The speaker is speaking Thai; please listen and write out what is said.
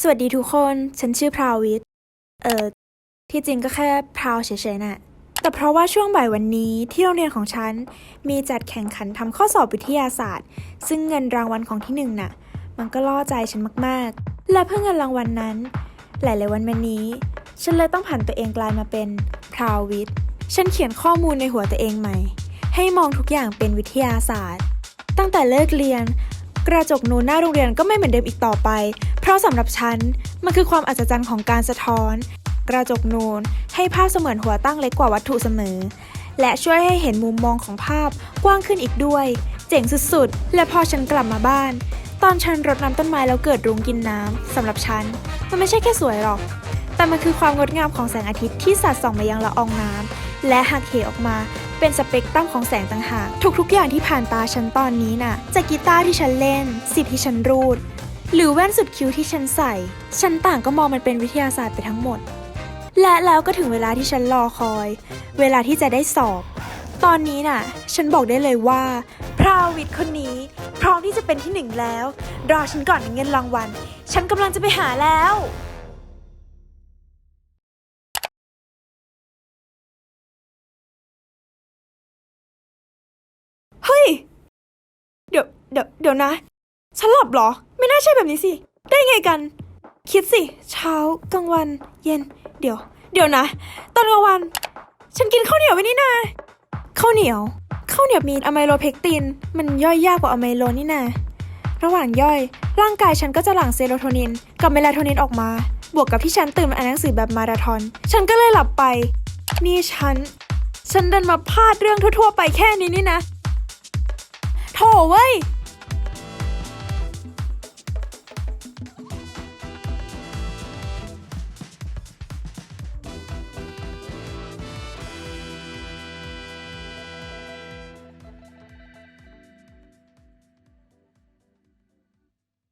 สวัสดีทุกคน ฉันชื่อพราววิทย์เอ่อที่จริงก็แค่พราวเฉยๆน่ะ แต่เพราะว่าช่วงบ่ายวันนี้ที่โรงเรียนของฉัน มีจัดแข่งขันทำข้อสอบวิทยาศาสตร์ ซึ่งเงินรางวัลของที่หนึ่งน่ะ มันก็ล่อใจฉันมากๆ และเพื่อเงินรางวัลนั้น หลายๆวันมานี้ ฉันเลยต้องผันตัวเองกลายมาเป็นพราววิทย์ฉันเขียนข้อมูลในหัวตัวเองใหม่ ให้มองทุกอย่างเป็นวิทยาศาสตร์ ตั้งแต่เลิกเรียน กระจกนูนหน้าโรงเรียนก็ไม่เหมือนเดิมอีกต่อไป เพราะสำหรับฉัน มันคือความอัศจรรย์ของการสะท้อน กระจกนูนให้ภาพเสมือนหัวตั้งเล็กกว่าวัตถุเสมอ และช่วยให้เห็นมุมมองของภาพกว้างขึ้นอีกด้วย เจ๋งสุดๆ และพอฉันกลับมาบ้าน ตอนฉันรดน้ำต้นไม้แล้วเกิดรุ้งกินน้ำสำหรับฉัน มันไม่ใช่แค่สวยหรอก แต่มันคือความงดงามของแสงอาทิตย์ที่สาดส่องมายังละอองน้ำและหักเหออกมาเป็นสเปกตรัมของแสงต่างหากทุกๆอย่างที่ผ่านตาฉันตอนนี้น่ะจากกีตาร์ที่ฉันเล่นสิบที่ฉันรูด หรือแว่นสุดคิ้วที่ฉันใส่ ฉันต่างก็มองมันเป็นวิทยาศาสตร์ไปทั้งหมด และแล้วก็ถึงเวลาที่ฉันรอคอย เวลาที่จะได้สอบ ตอนนี้น่ะ ฉันบอกได้เลยว่า พราวิทย์คนนี้ พร้อมที่จะเป็นที่หนึ่งแล้ว รอฉันก่อนเงินรางวัล ฉันกำลังจะไปหาแล้วเฮ้ยเดี๋ยวเดี๋ยวเดี๋ยวนะ ฉันหลับเหรอ ไม่น่าใช่แบบนี้สิ ได้ไงกัน คิดสิ เช้ากลางวัน เย็น เดี๋ยว เดี๋ยวนะ ตอนกลางวัน ฉันกินข้าวเหนียวไปนี่นาข้าวเหนียวข้าวเหนียวมีอะไมโลเพกติน มันย่อยยากกว่าอะไมโลนี่นาระหว่างย่อย ร่างกายฉันก็จะหลั่งเซโรโทนิน กับเมลาโทนินออกมา บวกกับที่ฉันตื่นมาอ่านหนังสือแบบมาราธอน ฉันก็เลยหลับไป นี่ฉัน ฉันดันมาพลาดเรื่องทั่วๆไปแค่นี้นี่นะโถเว้ย